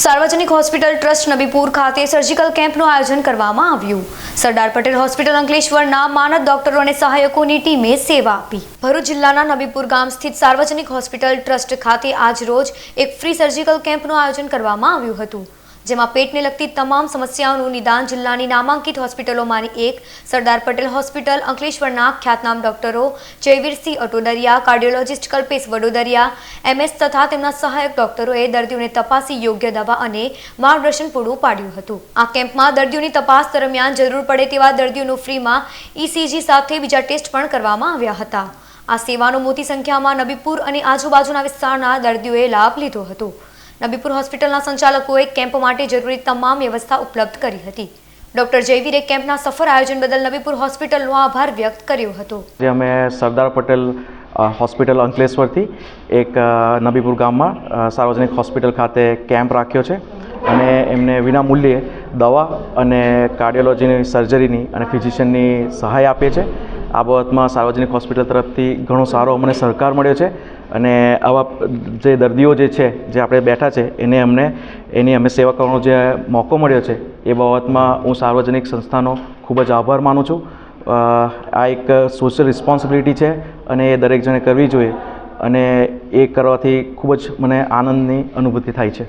સાર્વજનિક hospital trust Nabipur ખાતે surgical કેમ્પનું આયોજન કરવામાં આવ્યું. સરદાર પટેલ હોસ્પિટલ અંકલેશ્વરના માનદ ડોક્ટરો અને સહાયકોની ટીમે સેવા આપી. ભરૂચ જિલ્લાના નબીપુર ગામ સ્થિત સાર્વજનિક હોસ્પિટલ ટ્રસ્ટ ખાતે આજ રોજ એક ફ્રી સર્જિકલ કેમ્પનું આયોજન કરવામાં આવ્યું હતું. જેમાં પેટને લગતી તમામ સમસ્યાઓનું નિદાન જિલ્લાની નામાંકિત હોસ્પિટલોમાંની એક, સરદાર પટેલ હોસ્પિટલ, અંકલેશ્વરના ખ્યાતનામ ડોક્ટરો, જયવીરસિંહ અટોદરિયા, કાર્ડિયોલોજિસ્ટ કલ્પેશ વડોદરિયા, એમએસ તથા તેમના સહાયક ડોક્ટરોએ દર્દીઓને તપાસી યોગ્ય દવા અને માર્ગદર્શન પૂરું પાડ્યું હતું. આ કેમ્પમાં દર્દીઓની તપાસ દરમિયાન જરૂર પડે તેવા દર્દીઓનું ફ્રીમાં ઇસીજી સાથે બીજા ટેસ્ટ પણ કરવામાં આવ્યા હતા. આ સેવાનો મોટી સંખ્યામાં નબીપુર અને આજુબાજુના વિસ્તારના દર્દીઓએ લાભ લીધો હતો. નબીપુર હોસ્પિટલના સંચાલકોએ કેમ્પ માટે જરૂરી તમામ વ્યવસ્થા ઉપલબ્ધ કરી હતી. ડોક્ટર જયવીરે કેમ્પના સફળ આયોજન બદલ નબીપુર હોસ્પિટલનો આભાર વ્યક્ત કર્યો હતો. અમે સરદાર પટેલ હોસ્પિટલ અંકલેશ્વરથી એક નબીપુર ગામમાં સાર્વજનિક હોસ્પિટલ ખાતે કેમ્પ રાખ્યો છે અને એમને વિનામૂલ્યે દવા અને કાર્ડિયોલોજીની સર્જરીની અને ફિઝિશિયનની સહાય આપીએ છે. આ બાબતમાં સાર્વજનિક હોસ્પિટલ તરફથી ઘણો સારો અમને સહકાર મળ્યો છે. અને આવા જે દર્દીઓ જે છે, જે આપણે બેઠા છે, એને અમને, એની અમે સેવા કરવાનો જે મોકો મળ્યો છે, એ બાબતમાં હું સાર્વજનિક સંસ્થાનો ખૂબ જ આભાર માનું છું. આ એક સોશિયલ રિસ્પોન્સિબિલિટી છે અને એ દરેક જણે કરવી જોઈએ અને એ કરવાથી ખૂબ જ મને આનંદની અનુભૂતિ થાય છે.